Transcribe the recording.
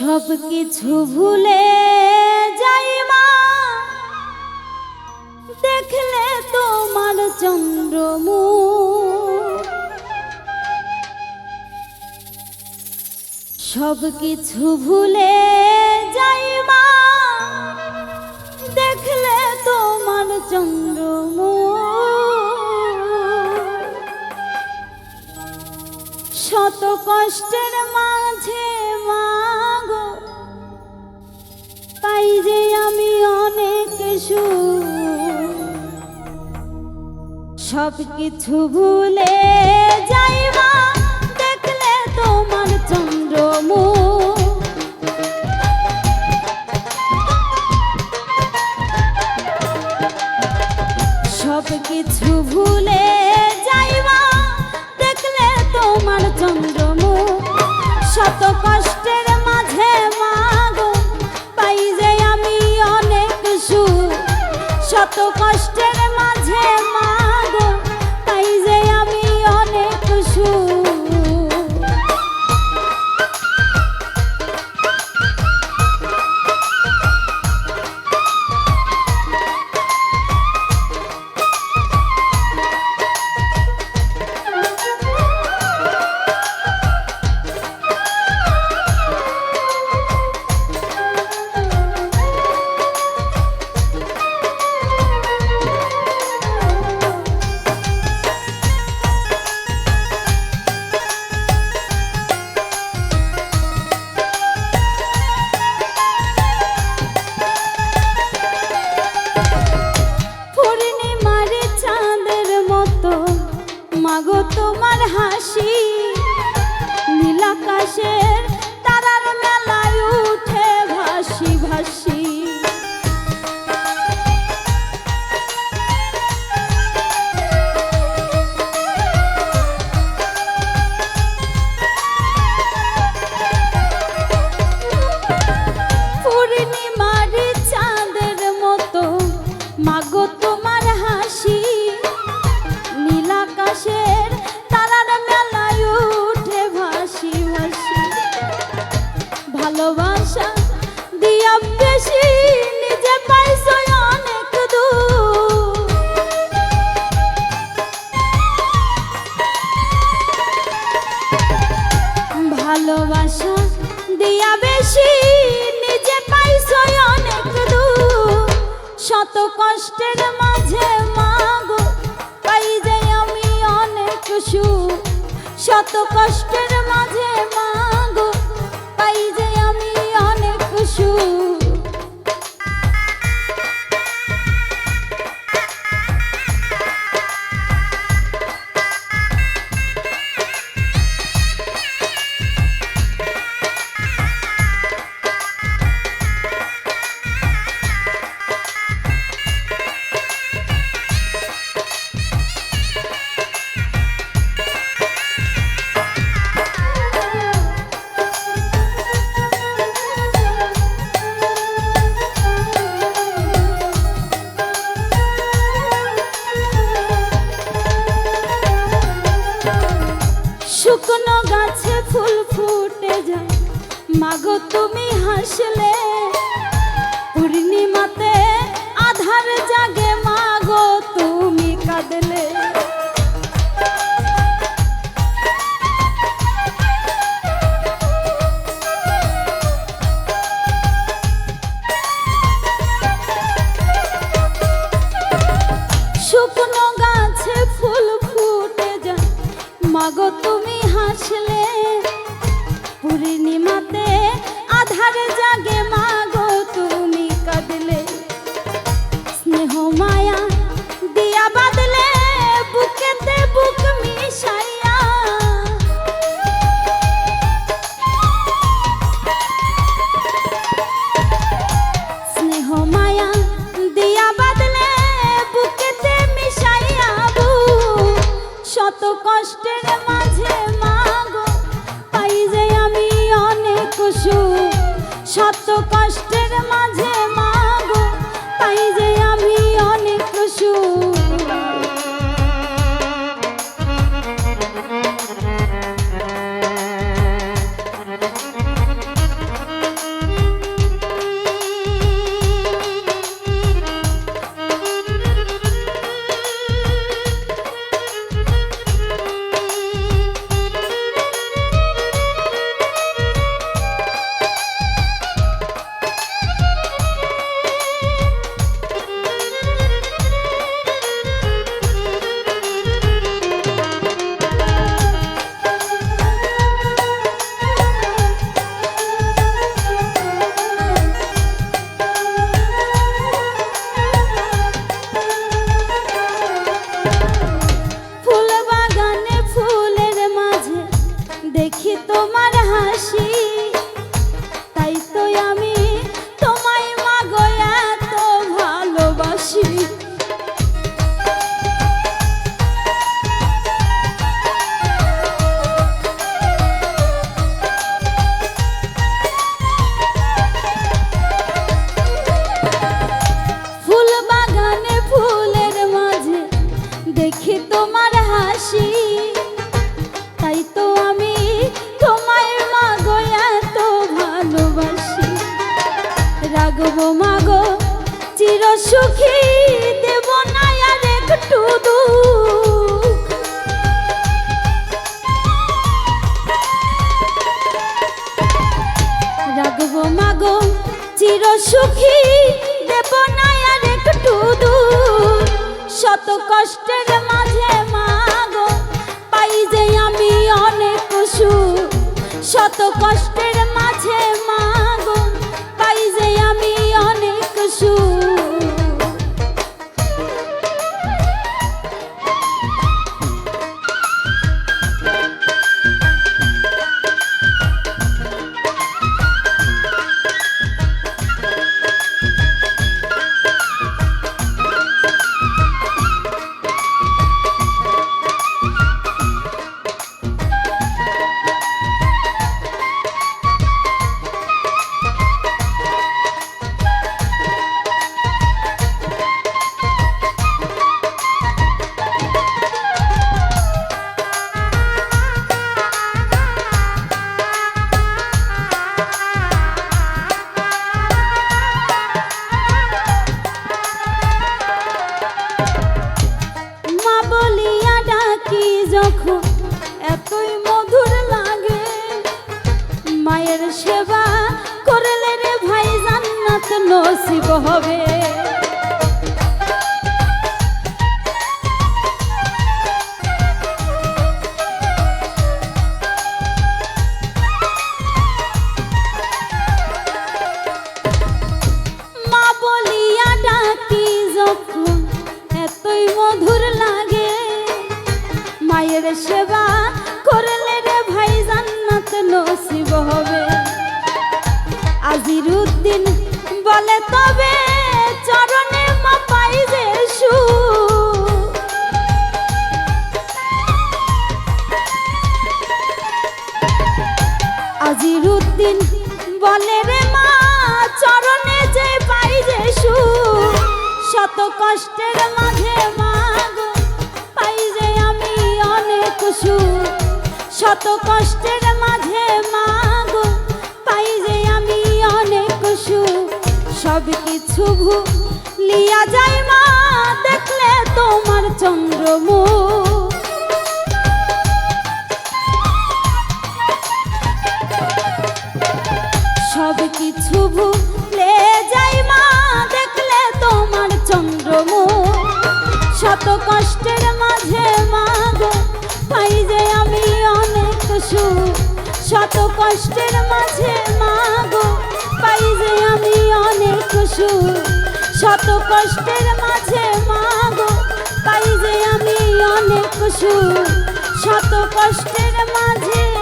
সব কিছু ভুলে যাই মা। দেখলে তোমার চন্দ্রমু সব কিছু ভুলে যাই মা। দেখলে তোমার চন্দ্রমু শত কষ্টের মাঝে পাই যে আমি অনেক সব কিছু ভুলে যাইবা, দেখলে তোমার চন্দ্রমুখ। সব কিছু ভুলে যাইবা, দেখলে তোমার চন্দ্রমুখ। শত কষ্টের শত কষ্টের ভালোবাসা দিয়া বেশি নিজে পাইছো অনেক শত কষ্টের মাঝে মাগো, পাই যাই আমি অনেক সুখ। শত কষ্টের মাঝে মাগো তুমি হাসলে হাসি সুখী দেব মাগো, চির সুখী দেব না আর শত কষ্টের মাঝে মাগো, পাই যে আমি অনেক সুখ। শত কষ্টের মাঝে হবে। মায়ের সেবা করলে রে ভাই জান্নাত নসিব হবে। আজির উদ্দিন বলে, তবে চরণে মা পাই যে সুখ। আজির উদ্দিন বলে, রে মা, চরণে যে পাই যে সুখ। শত কষ্টের মাঝে মাগো পাই যে আমি অনেক সুখ শত কষ্টের মাঝে মাগো পাই যে সব কিছু লিয়া যায় মা, দেখলে তোমার চন্দ্রমুখ। সব কিছু ভুলে যাই মা, দেখলে তোমার শত কষ্টের মাঝে মাগো পাই যে আমি অনেক শত কষ্টের মাঝে সুখ শত কষ্টের মাঝে মাগো পাই যে আমি অনেক সুখ শত কষ্টের মাঝে